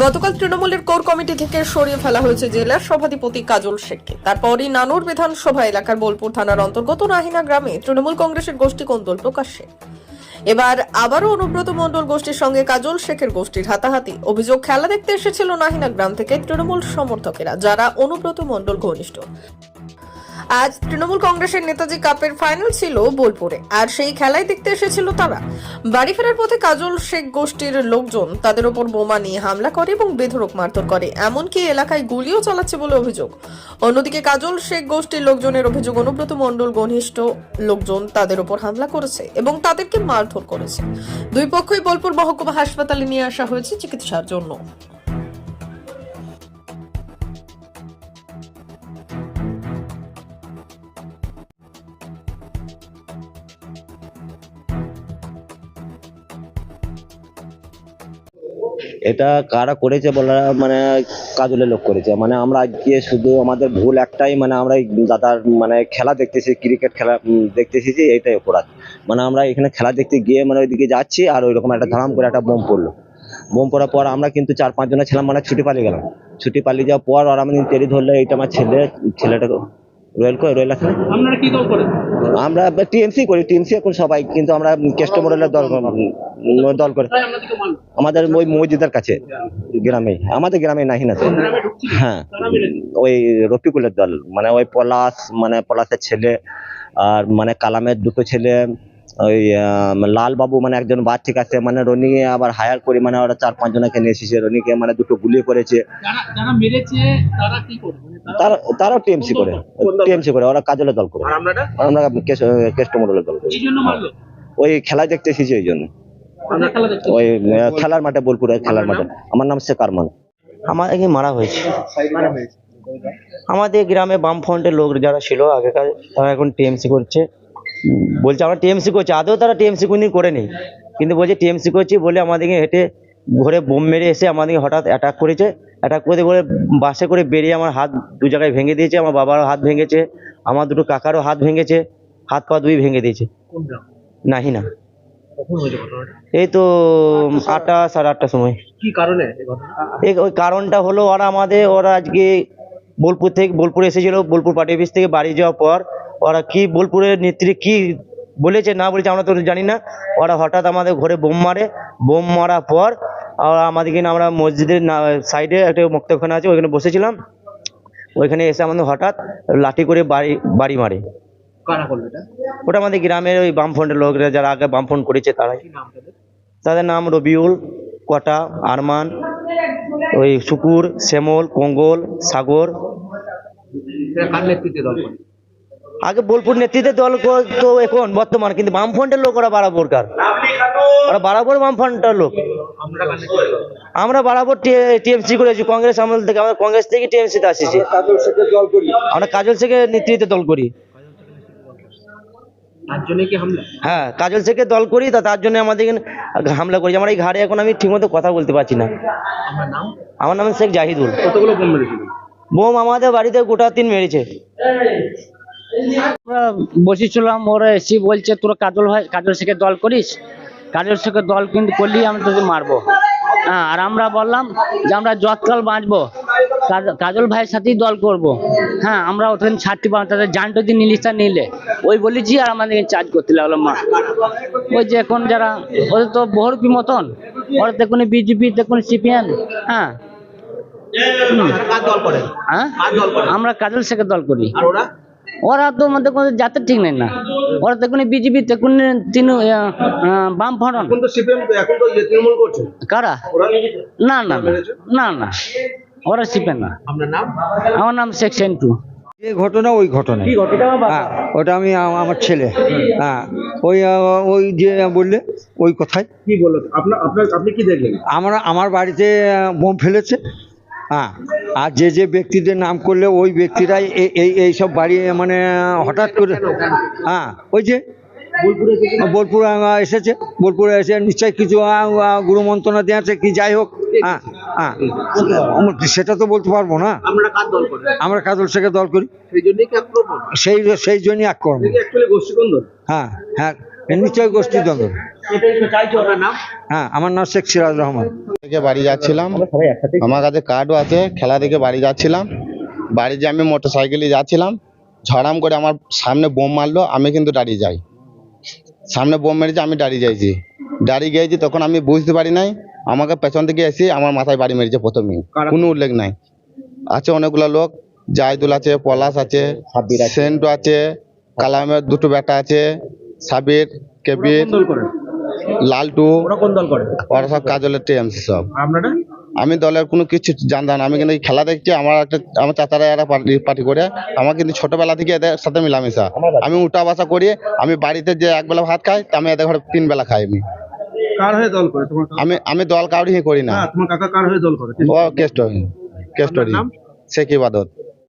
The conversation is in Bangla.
গতকাল তৃণমূলের কোর কমিটি থেকে সরিয়ে ফেলা হয়েছে জেলার সভাধিপতি কাজল শেখকে। তারপরই নানুর বিধানসভা এলাকার বোলপুর থানার অন্তর্গত নাহিনা গ্রামে তৃণমূল কংগ্রেসের গোষ্ঠী কোন্দল প্রকাশ্যে। এবার আবারও অনুব্রত মণ্ডল গোষ্ঠীর সঙ্গে কাজল শেখের গোষ্ঠীর হাতাহাতি। অভিযোগ খেলা দেখতে এসেছিল নাহিনা গ্রাম থেকে তৃণমূল সমর্থকেরা, যারা অনুব্রত মণ্ডল ঘনিষ্ঠ। আজ তৃণমূল কংগ্রেসের নেতাজি কাপের ফাইনাল ছিল বোলপুরে, আর সেই খেলায় দেখতে এসেছিল তারা। বাড়ি ফেরার পথে কাজল শেখ গোষ্ঠীর লোকজন তাদের ওপর বোমা নিয়ে হামলা করে এবং বেধরক মারধর করে, এমনকি এলাকায় গুলিও চালাচ্ছে বলে অভিযোগ। অন্যদিকে কাজল শেখ গোষ্ঠীর লোকজনের অভিযোগ, অনুব্রত মণ্ডল ঘনিষ্ঠ লোকজন তাদের ওপর হামলা করেছে এবং তাদেরকে মারধর করেছে। দুই পক্ষই বোলপুর মহকুমা হাসপাতালে নিয়ে আসা হয়েছে চিকিৎসার জন্য। এটা কারা করেছে বলা মানে কাজলের লোক করেছে। মানে আমরা আজকে শুধু আমাদের ভুল একটাই মানে আমরা দাদার মানে খেলা দেখতেছি ক্রিকেট খেলা দেখতেছি যে এইটাই অপরাধ। মানে আমরা এখানে খেলা দেখতে গিয়ে মানে ওইদিকে যাচ্ছি আর ওইরকম একটা ধারাম করে একটা বোম পড়ল। বোম পড়ার পর আমরা কিন্তু চার পাঁচ জনের ছিলাম মানে ছুটি পালিয়ে গেলাম। ছুটি পালিয়ে যাওয়ার পর আর আমি তেরি ধরলে, এইটা আমার ছেলে, ছেলেটাকে রয়েল কয় রয়্যাল আছে? আপনারা কি দল করেন? আমরা টিএমসি করি টিএমসি এখন সবাই কিন্তু আমরা কেষ্ট মডেলের দল দল করে। আমাদের ওই মসজিদের কাছে গ্রামে আমাদের গ্রামে নাহিন না তো গ্রামে ঢুকছিল? হ্যাঁ। ওই রফিকুলের দল মানে ওই পলাশ মানে পলাশের ছেলে আর মানে কালামের দুটো ছেলে ওই আহ, লাল বাবু মানে একজন বাচ্চা আছে মানে রনিকে আবার হায়ার করে মানে ওরা চার পাঁচ জনকে নিয়ে এসেছে। রনিকে মানে দুটো গুলি করেছে। যারা যারা মেরেছে তারা কি করবে মানে তারা- তারা তারাও টিএমসি করে। টিএমসি করে ওরা কাজলের দল করে। আমরা কেষ্ট মডেলের দল করি। ওই খেলা দেখতে এসেছি ওই জন্য। ওই খেলার মাঠে বোলপুরে খেলার মাঠে। আমার নাম শেখ আরমান আমাদেরকে মারা হয়েছে। আমাদের গ্রামে বামফ্রন্টের লোক যারা ছিল আগেকার তারা এখন টিএমসি করছে। বলছে আমরা টিএমসি করছি আদৌ তারা টিএমসি কোনদিন করে নেই কিন্তু বলছে টিএমসি করছি বলে আমাদেরকে হেঁটে ঘরে বোম মেরে এসে আমাদেরকে হঠাৎ অ্যাটাক করেছে। অ্যাটাক করে বলে বাসে করে বেরিয়ে আমার হাত দু জায়গায় ভেঙে দিয়েছে আমার বাবারও হাত ভেঙেছে আমার দুটো কাকারও হাত ভেঙেছে হাত পা দুই ভেঙে দিয়েছে। নাহি না। এই তো আটটা সাড়ে আটটার সময়। কি কারণে এই ওই কারণটা হলো ওরা আমাদের ওরা আজকে বোলপুর থেকে বোলপুর এসেছিল বোলপুর পার্টি অফিস থেকে বাড়ি যাওয়ার পর ওরা কি বোলপুরের নেত্রী কি বলেছে না বলেছে আমরা তো জানি না। ওরা হঠাৎ আমাদের ঘরে বোম মারে। বোম মারার পর আমাদেরকে না আমরা মসজিদের সাইডে একটা মুক্তখানা আছে ওইখানে বসেছিলাম। ওইখানে এসে আমাদের হঠাৎ লাঠি করে বাড়ি বাড়ি মারে। ওটা আমাদের গ্রামের ওই বামফ্রন্টের লোকরা যারা আগে বামফ্রন্ট করেছে তারাই। তাদের? তাদের নাম রবিউল কটা আরমান ওই শুকুর শ্যামল কঙ্গল সাগর। আগে বোলপুর নেতৃত্বে দল কর- তো এখন বর্তমান কিন্তু বামফ্রন্টের লোক ওরা বরাবরকার ওরা বরাবর বামফ্রন্টের লোক। আমরা বারাবর করি? টিএমসি করেছি কংগ্রেস আমল থেকে আমরা কংগ্রেস থেকে টিএমসিতে আসিছি। আমরা কাজল থেকে নেতৃত্বে দল করি। হ্যাঁ কাজল থেকে দল করি তা তার জন্য আমাদের এখানে হামলা করেছে। আমার এই ঘাড়ে এখন আমি ঠিকমতো কথা বলতে পারছি না। আমার নাম? শেখ জাহিদুল। কতগুলো বোম আমাদের বাড়িতে গোটা তিন মেরেছে। আমরা বসেছিলাম ওরা এসে বলছে তোরা কাজল ভাই কাজল শেখের দল করিস? কাজল শেখের দল কিন্তু করলি আমি তোকে মারবো। হ্যাঁ আর আমরা বললাম যে আমরা যৎকাল বাঁচবো কাজল ভাইয়ের সাথেই দল করব। হ্যাঁ আমরা ওখানে ছাড়তে পারব তাদের জানটো দিয়ে নিলিশটা নিলে। ওই বলেছি আর আমাদেরকে চার্জ করতে লাগল মা ওই যে এখন যারা ওদের তো বহুরূপী মতন ওরা দেখুন বিজেপি দেখুন সিপিএম হ্যাঁ। হ্যাঁ? আমরা কাজল শেখের দল করি। আর ওরা? ওরা তো আমাদের কোনো জাতের ঠিক নেই না। ওরা দেখুন বিজেপি দেখুন তিন বাম ফরন এখন তো সিপিএম এখন তো ইয়ে তৃণমূল করছে। কারা? ওরা না না না, না না। ওরা শিপে না। আপনার নাম? আমার নাম শেখ সেন্টু। যে ঘটনা ওই ঘটনা কি ঘটনা? হ্যাঁ ওটা আমি আমার ছেলে। হ্যাঁ ওই ওই যে বললে ওই কথাই। কি বলল? আপনার আপনি কি দেখলেন? আমরা আমার বাড়িতে বোম ফেলেছে। হ্যাঁ আর যে যে ব্যক্তিদের নাম করলে ওই ব্যক্তিরাই এই- এই সব বাড়ি মানে হঠাৎ করে হ্যাঁ ওই যে বোলপুরে বোলপুর এসেছে বোলপুরে এসে নিশ্চয়ই কিছু গুরু মন্ত্রণা দিয়েছে কি যাই হোক হ্যাঁ হ্যাঁ সেটা তো বলতে পারব না। আমরা কাজল শেখের দল করি। সেই সেই জন্যই আক্রমণ। হ্যাঁ হ্যাঁ নিশ্চয় গোষ্ঠী দ্বন্দ্ব এটাই তো চাইছো আপনার নাম হ্যাঁ আমার নাম শেখ সিরাজ রহমান। থেকে বাড়ি যাচ্ছিলাম। আমার কাছে কার্ডও আছে খেলা দেখে বাড়ি যাচ্ছিলাম। বাড়ি যে আমি মোটর সাইকেলে যাচ্ছিলাম। ঝড়াম করে আমার সামনে বোম মারলো আমি কিন্তু দাঁড়িয়ে যাই। সামনে বোম মেরেছে আমি দাঁড়িয়ে যাইছি। দাঁড়িয়ে গিয়েছি তখন আমি বুঝতে পারি নাই। আমাকে পেছন থেকে এসে আমার মাথায় বাড়ি মেরেছে প্রথমেই। কোনো উল্লেখ নাই। আছে অনেকগুলো লোক। জাহিদুল আছে পলাশ আছে। সেন্টু আছে কালামের দুটো বেটা আছে। সাবির কেবির লালটু ওরা কোন দল করে? ওরা সব কাজলের টিএমসি সব। আমি দলের কোনো কিছু জানতাম না। আমি কিন্তু খেলা দেখছি আমার একটা আমার চাচারা এরা পার্টি পার্টি করে। আমার কিন্তু ছোটবেলা থেকে এদের সাথে মিলামিশা। আমি উঠা বাসা করি আমি বাড়িতে যে একবেলা ভাত খাই তা আমি এদের ঘরে তিন বেলা খাই আমি। কার হয়ে দল করে? তোমার আমি আমি দল কাউরি করি না। তোমার কাকা কার হয়ে দল করে? ও কেষ্ট কেষ্টরি নাম? শেখ ইবাদত।